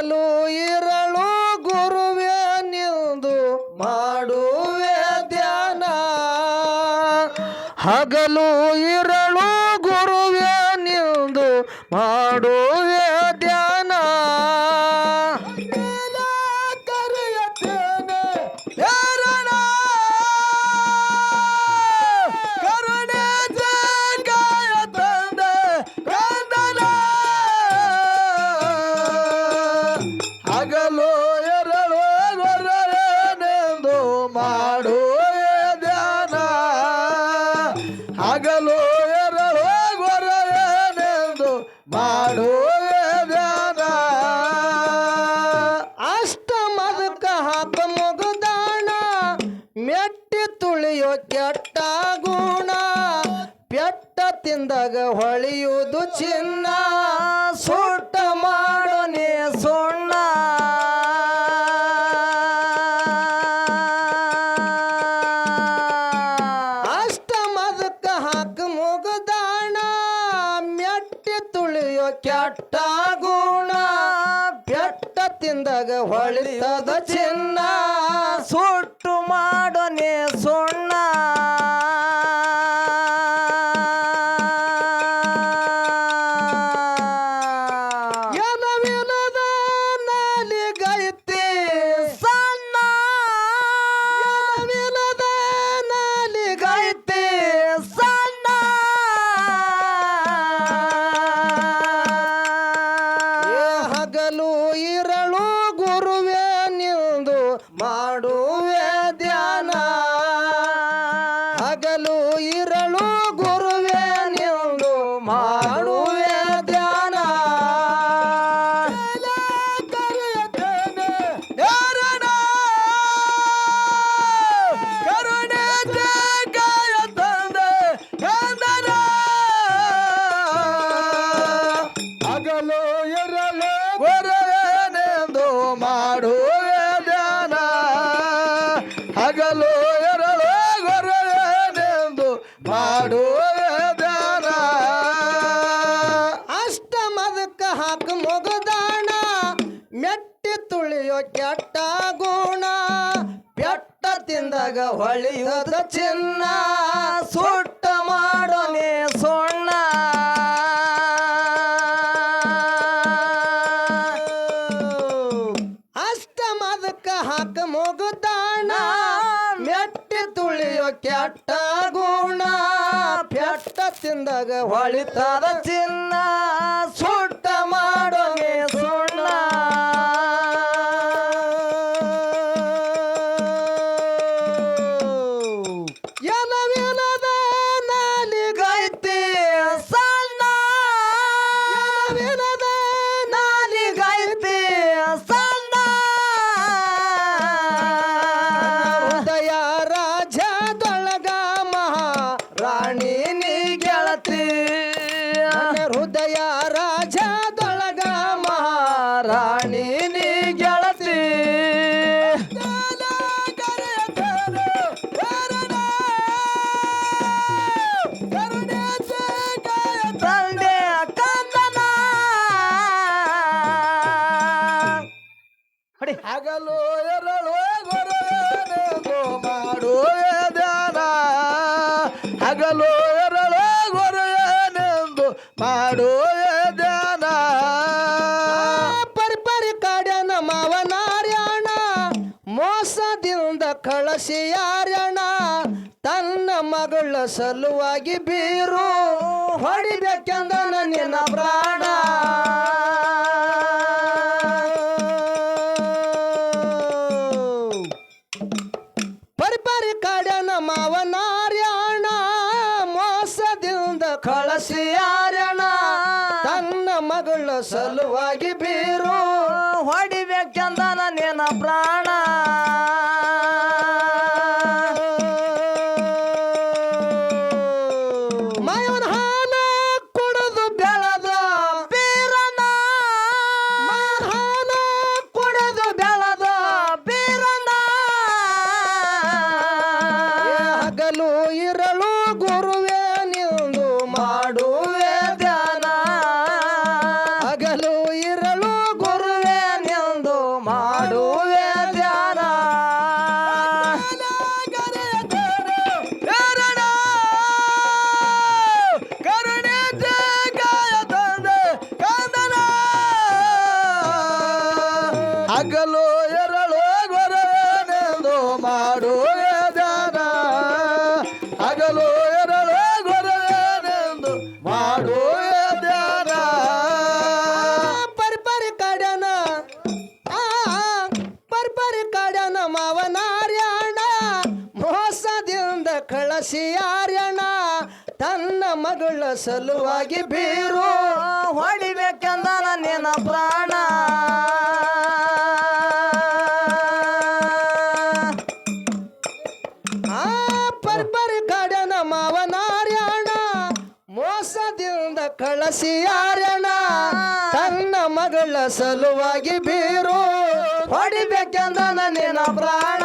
ಮೊದಲು ಇರಳು ಗುರುವೇ ನಿಂದು ಮಾಡುವೆ ಧ್ಯಾನ. ಹಗಲು ಇರಳು ಹೊಳೆಯುವುದು ಚಿನ್ನ ಸುಟ್ಟ ಮಾಡೋನೆ ಸುಣ್ಣ. ಅಷ್ಟ ಮದಕ್ಕ ಹಾಕ ಮುಗದಾಣ, ಮೆಟ್ಟಿ ತುಳಿಯೋ ಕೆಟ್ಟ ಗುಣ. ಕೆಟ್ಟ ತಿಂದಾಗ ಹೊಳಿತದ ಚಿನ್ನ ಸುಟ್ಟು ಮಾಡೋನೆ ಸುಣ್ಣ. ಮಾಡು ಮಾಡುವುದಾರ ಅಷ್ಟಮದಕ್ಕ ಹಾಕು ಮೊಗದಾಣ ಮೆಟ್ಟಿ ತುಳಿಯೋ ಕೆಟ್ಟ ಗುಣ. ಬೆಟ್ಟ ತಿಂದಾಗ ಹೊಳೆಯೋದ ಚಿನ್ನ. ಸೋ তারা ಸಲುವಾಗಿ ಬೀರು ಹೊಡಿಬೇಕೆಂದ ನಿನ್ನ ಬ್ರಾ ಸಲುವಾಗಿ ಬೀರು ಹೊಡಿಬೇಕಂದ ನನ್ನ ಪ್ರಾಣ. ಆ ಮೋಸದಿಂದ ಕಳಸಿ ತನ್ನ ಮಗಳ ಸಲುವಾಗಿ ಬೀರು ಹೊಡಿಬೇಕೆಂದ ನನ್ನ ಪ್ರಾಣ.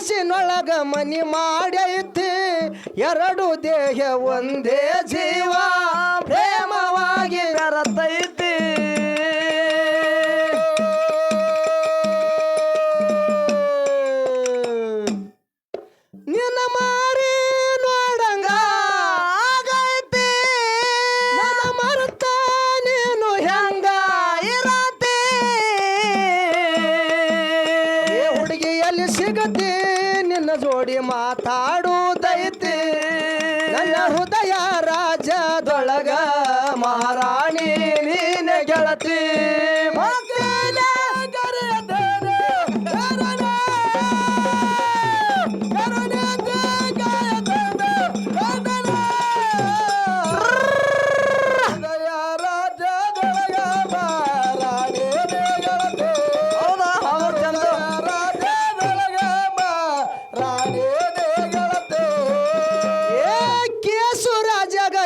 ಮನಸ್ಸಿನೊಳಗ ಮನಿ ಮಾಡೈತಿ. ಎರಡು ದೇಹ ಒಂದೇ ಜೀವ. ಅಲ್ಲಿ ಸಿಗತ್ತೆ ನಿನ್ನ ಜೋಡಿ ಮಾತಾಡು.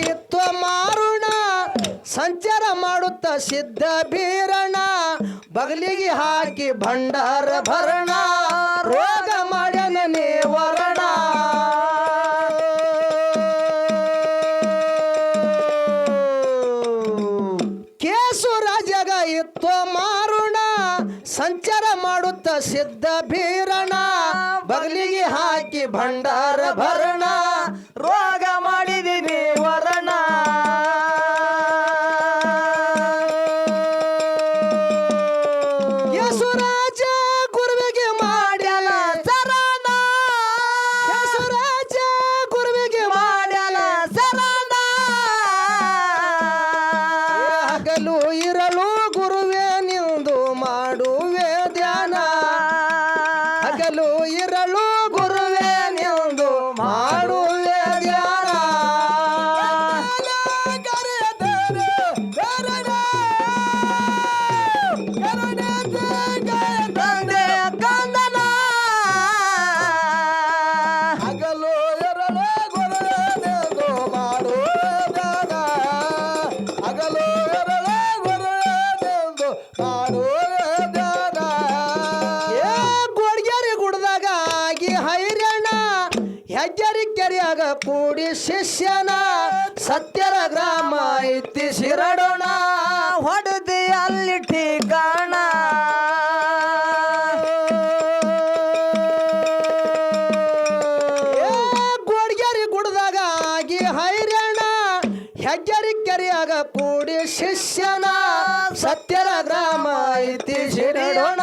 ಇತ್ವ ಮಾರುಣ, ಸಂಚಾರ ಮಾಡುತ್ತ ಸಿದ್ಧ ಬೀರಣ, ಬಗಲಿಗೆ ಹಾಕಿ ಭಂಡಾರ ಭರಣ, ರೋಗ ಮಾಡನೇ ನಿವರಣ. ಕೇಸು ರಾಜಗ ಇತ್ತು ಮಾರುಣ, ಸಂಚಾರ ಮಾಡುತ್ತ ಸಿದ್ಧ ಬೀರಣ, ಬಗಲಿಗೆ ಹಾಕಿ ಭಂಡಾರ তোরা বলো ಸತ್ಯರ ಗ್ರಾಮ ಇತಿ ಶಿರಡೋಣ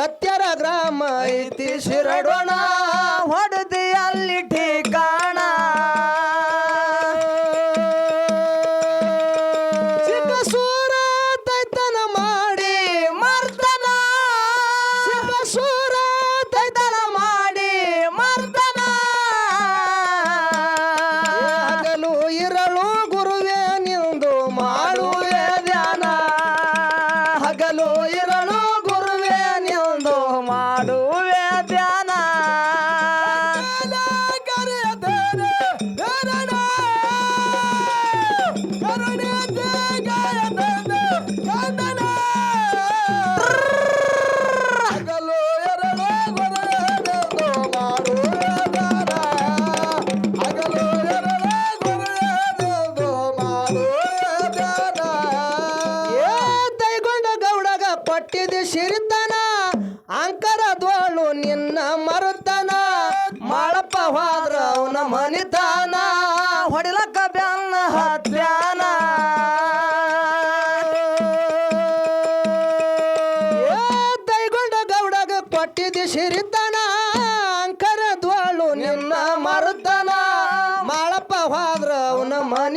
ಸತ್ಯರ ಗ್ರಾಮ ಐತಿ ಶಿರಡೋಣ.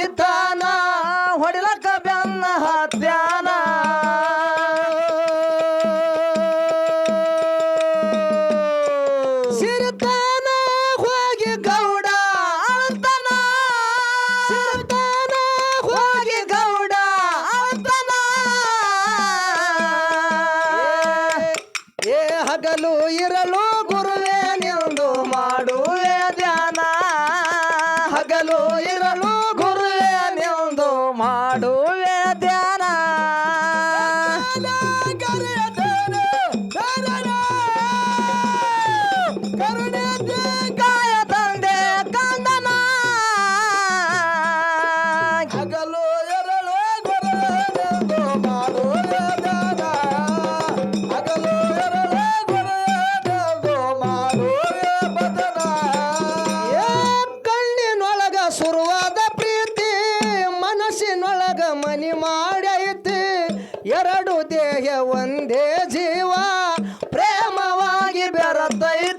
ನಿಧಾನ ಹೂವಿನ ದ್ಯಾ liberado aí,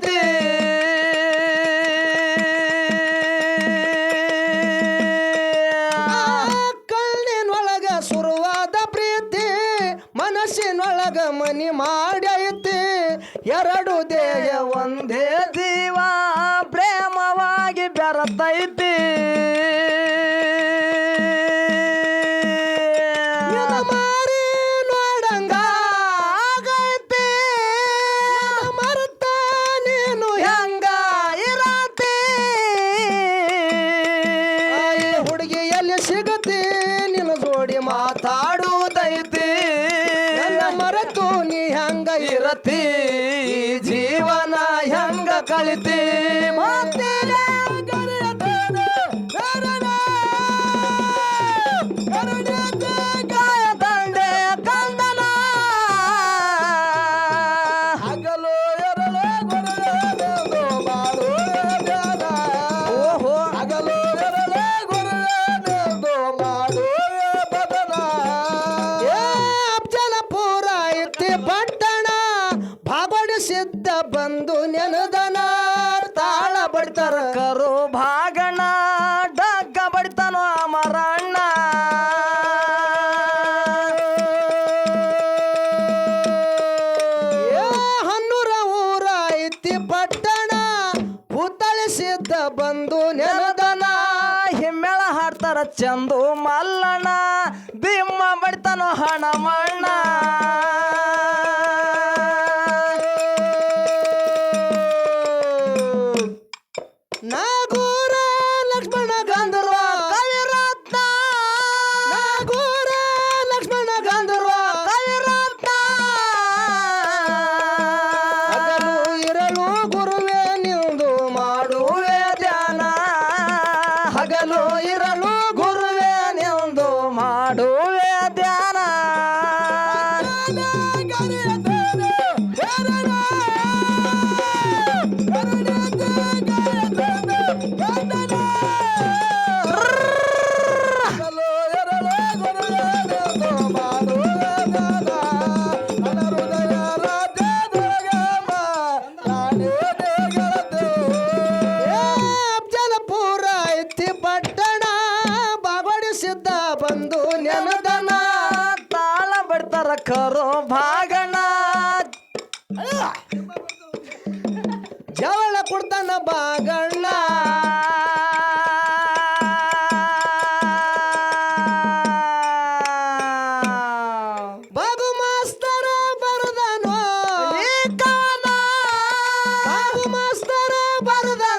ಕತ್ತಿ ಬಟ್ಟಣ ಭಾಬಡಿಸಿದ್ದ ಬಂದು ನೆನದನ ತಾಳ ಬಡ್ತಾರ Cura, Almaz dere barda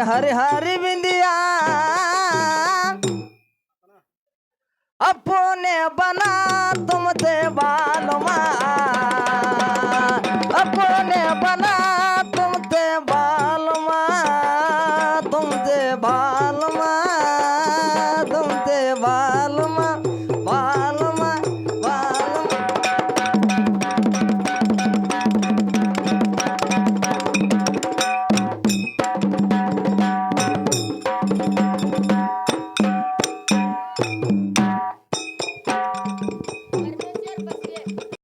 ಹರಿ ಹರಿ ಹರಿ ಬಿಂದಿಯಾ? ಅಪ್ಪೋನೆ ಬನ